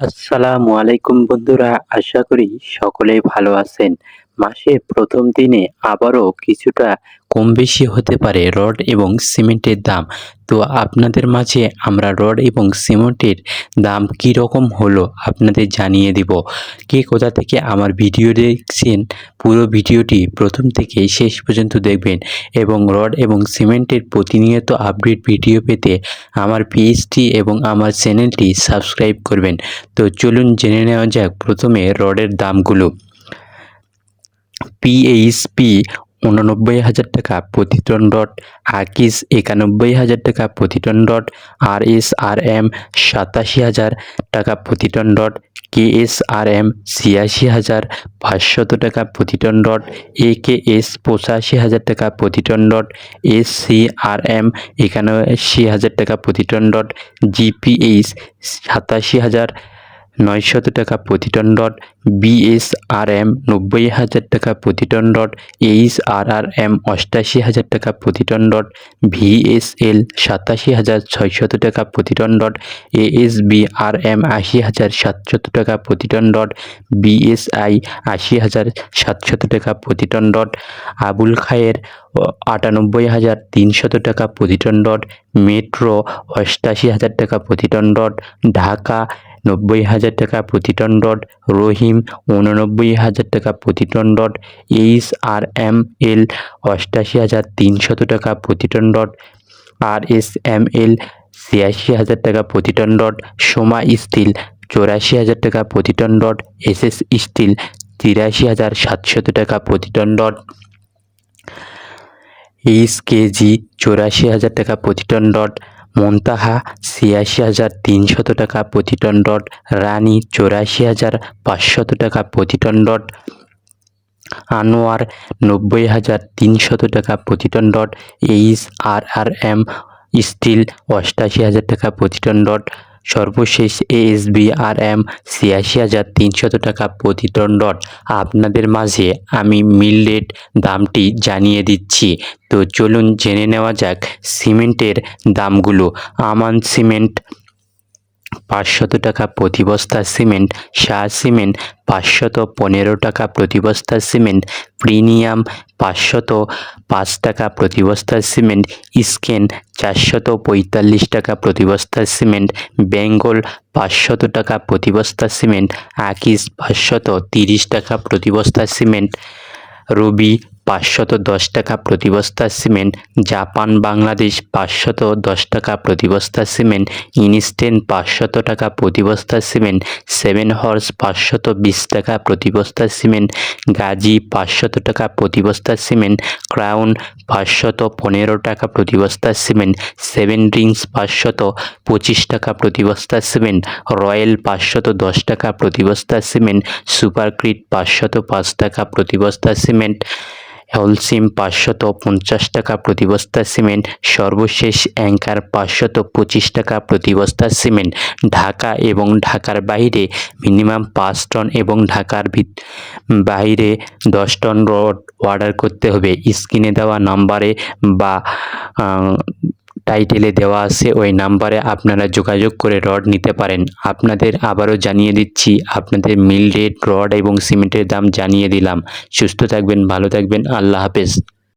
আসসালামু আলাইকুম বন্ধুরা আশা করি সকলেই ভালো আছেন। মাসের প্রথম দিনে আবারও কিছুটা কম বেশি হতে পারে রড এবং সিমেন্টের দাম। তো আপনাদের মাঝে আমরা রড এবং সিমেন্টের দাম কী রকম হলো আপনাদের জানিয়ে দিব। কে কোথা থেকে আমার ভিডিও দেখছেন, পুরো ভিডিওটি প্রথম থেকে শেষ পর্যন্ত দেখবেন এবং রড এবং সিমেন্টের প্রতিনিয়ত আপডেট ভিডিও পেতে আমার পেজটি এবং আমার চ্যানেলটি সাবস্ক্রাইব করবেন। তো চলুন জেনে নেওয়া যাক প্রথমে রডের দামগুলো। পিএইচপি উননব্বই হাজার টাকা প্রতি টন রড আকিস একানব্বই হাজার টাকা প্রতি ton rod R S R M সাতাশি হাজার টাকা প্রতি ton rod K S R M ছিয়াশি হাজার, পাঁচশত টাকা প্রতি ton rod A K S পঁচাশি হাজার টাকা প্রতি ton rod S C R M একানব্বই হাজার টাকা প্রতি টন রড জিপিএইচ সাতাশি হাজার নয়শত টাকা প্রতি টন রড বিএসআরএম নব্বই হাজার টাকা প্রতি ton rod H R R M অষ্টাশি হাজার টাকা প্রতি টন রড ভিএসএল সাতাশি হাজার ছয়শত টাকা প্রতি ton rod ASB R M আশি হাজার সাতশত টাকা প্রতি টন রড বিএসআই আশি হাজার সাতশত টাকা প্রতি টন রড আবুল খায়ের, আটানব্বই হাজার তিনশত টাকা প্রতি টন রড মেট্রো অষ্টাশি হাজার টাকা প্রতি টন রড ঢাকা নব্বই হাজার টাকা প্রতি টন রড রহিম উননব্বই হাজার টাকা প্রতি ton rod H R M L অষ্টাশি হাজার তিনশত টাকা প্রতি ton rod R S M L ছিয়াশি হাজার টাকা প্রতি টন রড সোমা স্টিল চৌরাশি হাজার টাকা প্রতি ton rod S S steel তিরাশি হাজার সাতশত টাকা প্রতি টন রড এইচ কেজি চৌরাশি হাজার টাকা প্রতি টন রড মন্তাহা ছিয়াশি হাজার তিনশত টাকা প্রতি টন ডট, রানী চৌরাশি হাজার পাঁচশত টাকা প্রতি টন ডট, আনোয়ার নব্বই হাজার তিনশত টাকা প্রতি ton dot, H R R M steel অষ্টাশি হাজার টাকা প্রতি টন রড সর্বশেষ A S B R M ছিয়াশি হাজার তিনশত টাকা প্রতি টন ডট আপনাদের মাঝে আমি মিললেট দামটি জানিয়ে দিচ্ছি। তো চলুন জেনে নেওয়া যাক সিমেন্টের দামগুলো। আমান সিমেন্ট পাঁচশত টাকা প্রতি বস্তা সিমেন্ট শাহ সিমেন্ট, পাঁচশত পনেরো টাকা প্রতি বস্তা সিমেন্ট, প্রিমিয়াম পাঁচশত পাঁচ টাকা প্রতি বস্তা সিমেন্ট, স্কেন চারশত পঁয়তাল্লিশ টাকা প্রতি বস্তা সিমেন্ট, বেঙ্গল পাঁচশত টাকা প্রতি বস্তা সিমেন্ট, আকিস পাঁচশত তিরিশ টাকা প্রতি বস্তা সিমেন্ট, রবি পাঁচশত দশ টাকা প্রতি বস্তা সিমেন্ট, জাপান, বাংলাদেশ পাঁচশত দশ টাকা প্রতি বস্তা সিমেন্ট ইনস্টেন পাঁচশত টাকা প্রতি বস্তা সিমেন্ট, সেভেন হর্স পাঁচশত বিশ টাকা প্রতি বস্তা সিমেন্ট, গাজী পাঁচশত টাকা প্রতি বস্তা সিমেন্ট, ক্রাউন পাঁচশত পনেরো টাকা প্রতি বস্তা সিমেন্ট, সেভেন রিংস পাঁচশত পঁচিশ টাকা প্রতি বস্তা সিমেন্ট, রয়্যাল পাঁচশত দশ টাকা প্রতি বস্তা সিমেন্ট, সুপারক্রিট পাঁচশত পাঁচ টাকা প্রতি বস্তা সিমেন্ট হলসিম পাঁচশত পঞ্চাশ টাকা প্রতি বস্তা সিমেন্ট, সর্বশেষ অ্যাঙ্কার পাঁচশত পঁচিশ টাকা প্রতি বস্তা সিমেন্ট। ঢাকা এবং ঢাকার বাইরে মিনিমাম পাঁচ টন এবং ঢাকার বাইরে দশ টন রড অর্ডার করতে হবে। স্ক্রিনে দেওয়া নাম্বারে বা টাইটেলে দেওয়া আছে, ওই নাম্বারে আপনারা যোগাযোগ করে রড নিতে পারেন। আপনাদের আবারও জানিয়ে দিচ্ছি, আপনাদের মিল রেট, রড এবং সিমেন্টের দাম জানিয়ে দিলাম। সুস্থ থাকবেন, ভালো থাকবেন, আল্লাহ হাফেজ।